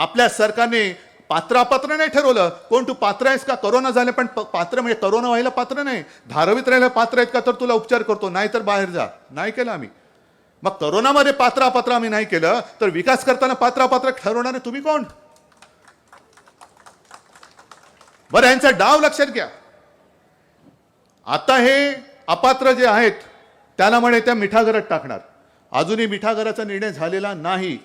आपल्या सरकारने पात्रापात्र नाही ठरवलं. कोण तू पात्र आहेस का? करोना झाले पण पात्र म्हणजे करोना व्हायला पात्र नाही. धारावीत राहायला पात्र आहेत का? तर तुला उपचार करतो. नाही तर बाहेर जा. नाही केलं आम्ही. मग करोनामध्ये पात्रापात्र आम्ही नाही केलं तर विकास करताना पात्रापात्र ठरवणारे तुम्ही कोण? बरं यांचा डाव लक्षात घ्या. आता हे अपात्र जे आहेत त्यांना म्हणे त्या मिठागरात टाकणार. अजूनही मिठागराचा निर्णय झालेला नाही.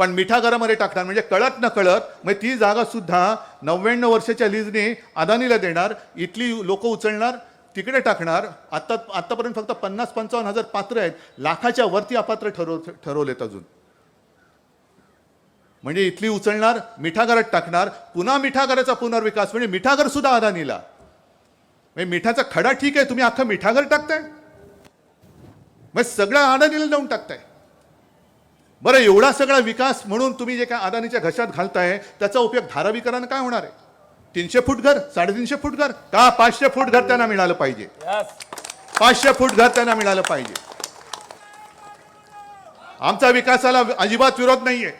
पण मिठागरामध्ये टाकणार म्हणजे कळत न कळत म्हणजे ती जागा सुद्धा नव्याण्णव वर्षाच्या लीजने अदानीला देणार इथली लोक उचलणार तिकडे टाकणार. आत्ता आत्तापर्यंत फक्त पन्नास पंचावन्न हजार पात्र आहेत. लाखाच्या वरती अपात्र ठरव ठरवलेत अजून. म्हणजे इथली उचलणार मिठागरात टाकणार पुन्हा मिठागराचा पुनर्विकास म्हणजे मिठागर सुद्धा अदानीला. म्हणजे मिठाचा खडा ठीक आहे तुम्ही अख्खा मिठागर टाकताय? म्हणजे मग सगळं अदानीला देऊन टाकताय. बरं एवढा सगळा विकास म्हणून तुम्ही जे काय अदानीच्या घशात घालताय त्याचा उपयोग धारावीकरांना काय होणार आहे? तीनशे फूट घर साडेतीनशे फूट घर का पाचशे फूट घर त्यांना मिळालं पाहिजे? पाचशे फूट घर त्यांना मिळालं पाहिजे. आमचा विकासाला अजिबात विरोध नाहीये.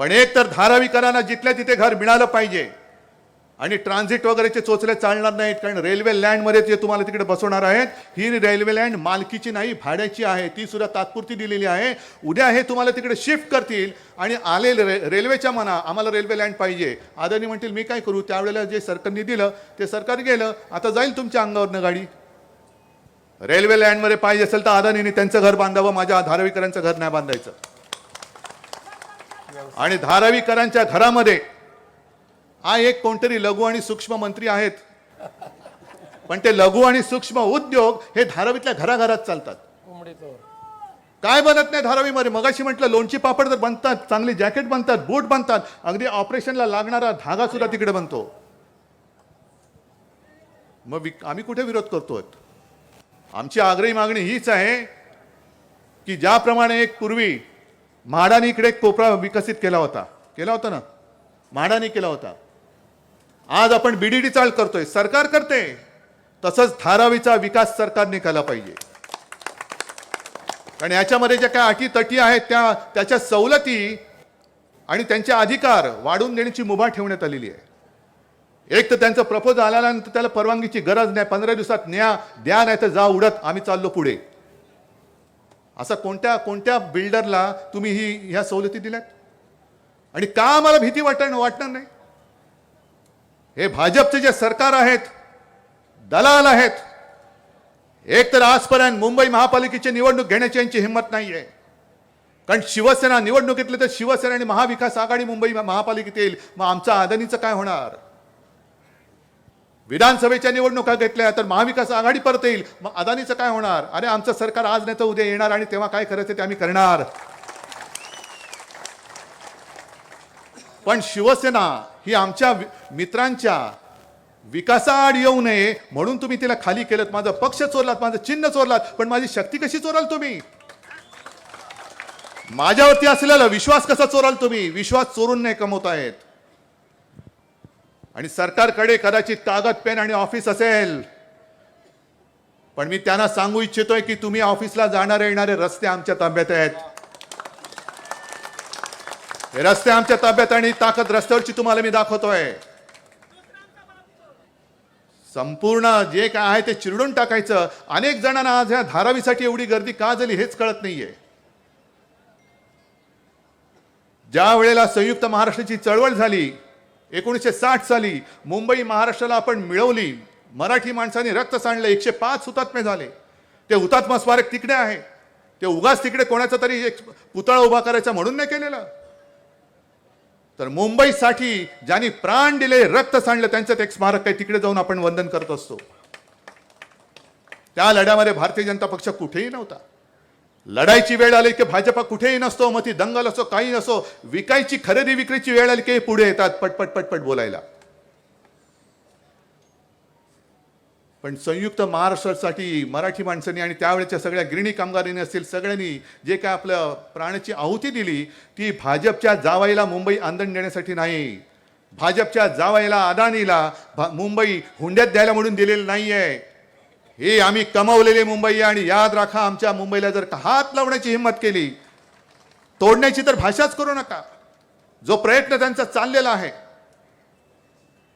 पण एक तर धारावीकरांना जिथल्या तिथे घर मिळालं पाहिजे आणि ट्रान्झिट वगैरेचे चोचले चालणार नाहीत कारण रेल्वे लँडमध्ये जे तुम्हाला तिकडे बसवणार आहेत ही रेल्वे लँड मालकीची नाही भाड्याची आहे. ती सुद्धा तात्पुरती दिलेली आहे. उद्या हे तुम्हाला तिकडे शिफ्ट करतील आणि आले रे रेल्वेच्या मना आम्हाला रेल्वे लँड पाहिजे. आदरणी म्हणतील मी काय करू? त्यावेळेला जे सरकारने दिलं ते सरकार गेलं. आता जाईल तुमच्या अंगावरनं गाडी. रेल्वे लँडमध्ये पाहिजे असेल तर आदानीने त्यांचं घर बांधावं माझ्या धारावीकरांचं घर नाही बांधायचं. आणि धारावीकरांच्या घरामध्ये हा एक कोणतरी लघु आणि सूक्ष्म मंत्री आहेत. पण ते लघु आणि सूक्ष्म उद्योग हे धारावीतल्या घराघरात चालतात. काय बनत नाही धारावीमध्ये? मगाशी म्हटलं लोणची पापड तर बनतात चांगली जॅकेट बनतात बूट बनतात. अगदी ऑपरेशनला लागणारा धागा सुद्धा तिकडे बनतो. मग आम्ही कुठे विरोध करतोय? आमची आग्रही मागणी हीच आहे की ज्याप्रमाणे एक पूर्वी म्हाडाने इकडे कोपरा विकसित केला होता. केला होता ना? म्हाडाने केला होता. आज आपण बीडीडी चाल करतोय सरकार करते. तसंच धारावीचा विकास सरकारने केला पाहिजे. कारण याच्यामध्ये ज्या काय अटी तटी आहेत त्या त्याच्या सवलती आणि त्यांचे अधिकार वाढवून देण्याची मुभा ठेवण्यात आलेली आहे. एक तर त्यांचं प्रपोज आल्यानंतर त्याला परवानगीची गरज नाही पंधरा दिवसात न्या द्या नाही तर जा उडत आम्ही चाललो पुढे. असा कोणत्या कोणत्या बिल्डरला तुम्ही ही ह्या सवलती दिल्यात? आणि का आम्हाला भीती वाटण वाटणार नाही? हे भाजपचे जे सरकार आहेत दलाल आहेत एक तर आजपर्यंत मुंबई महापालिकेची निवडणूक घेण्याची यांची हिंमत नाही आहे कारण शिवसेना निवडणूक घेतली तर शिवसेना आणि महाविकास आघाडी मुंबई महापालिकेत येईल. मग आमचा आदानीचं काय होणार? विधानसभेच्या निवडणुका घेतल्या तर महाविकास आघाडी परत येईल. मग अदानीचं काय होणार? अरे आमचं सरकार आज नाही तर उद्या येणार आणि तेव्हा काय करायचं ते आम्ही करणार. पण शिवसेना ही आमच्या मित्रांच्या विकासाआड येऊ नये म्हणून तुम्ही तिला खाली केलं माझं पक्ष चोरलात माझं चिन्ह चोरलात पण माझी शक्ती कशी चोराल तुम्ही? माझ्यावरती असलेला विश्वास कसा चोराल तुम्ही? विश्वास चोरून नाही कमवत आहेत. आणि सरकारकडे कदाचित कागद पेन आणि ऑफिस असेल. पण मी त्यांना सांगू इच्छितोय की तुम्ही ऑफिसला जाणारे येणारे रस्ते आमच्या ताब्यात आहेत. हे रस्ते आमच्या ताब्यात आणि ताकद रस्त्यावरची तुम्हाला मी दाखवतोय. संपूर्ण जे काय आहे ते चिरडून टाकायचं. अनेक जणांना आज ह्या धारावीसाठी एवढी गर्दी का झाली हेच कळत नाहीये. ज्या वेळेला संयुक्त महाराष्ट्राची चळवळ झाली एकोणीसशे साठ साली मुंबई महाराष्ट्राला आपण मिळवली मराठी माणसांनी रक्त सांडलं एकशे पाच हुतात्मे झाले. ते हुतात्मा स्मारक तिकडे आहे. ते उगाच तिकडे कोणाचा तरी एक पुतळा उभा करायचा म्हणून नाही केलेलं. तर मुंबईसाठी ज्यांनी प्राण दिले रक्त सांडलं त्यांचं ते एक स्मारक आहे. तिकडे जाऊन आपण वंदन करत असतो. त्या लढ्यामध्ये भारतीय जनता पक्ष कुठेही नव्हता. लढाईची वेळ आली की भाजपा कुठेही नसतो मग ती दंगल असो काही नसो विकायची खरेदी विक्रीची वेळ आली की पुढे येतात पटपट पटपट बोलायला. पण संयुक्त महाराष्ट्रासाठी मराठी माणसांनी आणि त्यावेळेच्या सगळ्या गिरणी कामगारांनी असतील सगळ्यांनी जे काय आपलं प्राणाची आहुती दिली ती भाजपच्या जावाईला मुंबई आंदण देण्यासाठी नाही. भाजपच्या जावाईला अदानीला भा- मुंबई हुंड्यात द्यायला म्हणून दिलेली आहे हे आम्ही कमावलेले मुंबई आहे आणि याद राखा आमच्या मुंबईला जर का हात लावण्याची हिंमत केली तोडण्याची तर भाषाच करू नका. जो प्रयत्न त्यांचा चाललेला आहे.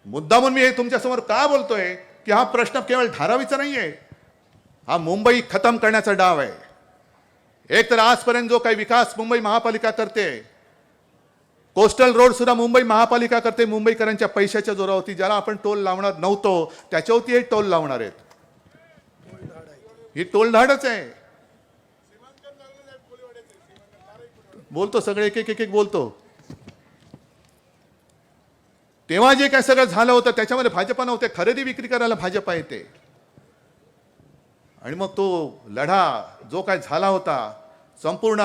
मुद्दामून मी हे तुमच्यासमोर का बोलतोय? की हा प्रश्न केवळ धारावीचा नाही आहे हा मुंबई खतम करण्याचा डाव आहे. एक तर आजपर्यंत जो काही विकास मुंबई महापालिका करते कोस्टल रोड सुद्धा मुंबई महापालिका करते मुंबईकरांच्या पैशाच्या जोरावरती. ज्याला आपण टोल लावणार नव्हतो त्याच्यावरती हे टोल लावणार आहेत. ही टोलधाडच आहे. बोलतो सगळे एक एक एक एक बोलतो. तेव्हा जे काय सगळं झालं होतं त्याच्यामध्ये भाजपा नव्हते. खरेदी विक्री करायला भाजपा येते. आणि मग तो लढा जो काय झाला होता संपूर्ण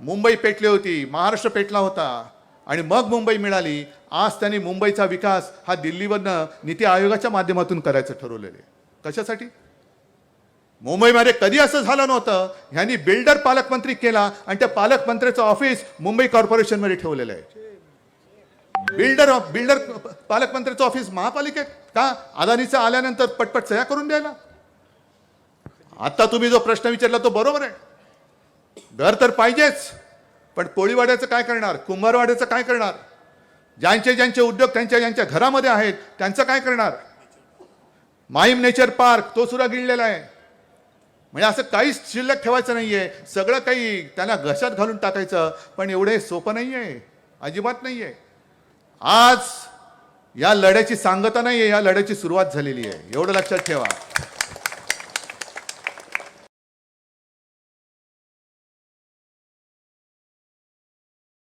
मुंबई पेटली होती महाराष्ट्र पेटला होता. आणि मग मुंबई मिळाली. आज त्यांनी मुंबईचा विकास हा दिल्लीवरनं नीती आयोगाच्या माध्यमातून करायचं ठरवलेले कशासाठी? मुंबईमध्ये कधी असं झालं नव्हतं? ह्यांनी बिल्डर पालकमंत्री केला आणि त्या पालकमंत्र्याचं ऑफिस मुंबई कॉर्पोरेशनमध्ये ठेवलेलं आहे. बिल्डर बिल्डर पालकमंत्र्याचं ऑफिस महापालिकेत? का? अदानीचं आल्यानंतर पटपट सह्या करून द्यायला? आता तुम्ही जो प्रश्न विचारला तो बरोबर आहे. घर तर पाहिजेच पण पोळीवाड्याचं काय करणार? कुंभारवाड्याचं काय करणार? ज्यांचे ज्यांचे उद्योग त्यांच्या ज्यांच्या घरामध्ये आहेत त्यांचं काय करणार? माहीम नेचर पार्क तो सुद्धा गिळलेला आहे. म्हणजे असं काहीच शिल्लक ठेवायचं नाहीये. सगळं काही त्यांना घशात घालून टाकायचं पण एवढं सोपं नाही आहे अजिबात नाही आहे आज या लढ्याची सांगता नाही आहे या लढ्याची सुरुवात झालेली आहे. एवढं लक्षात ठेवा.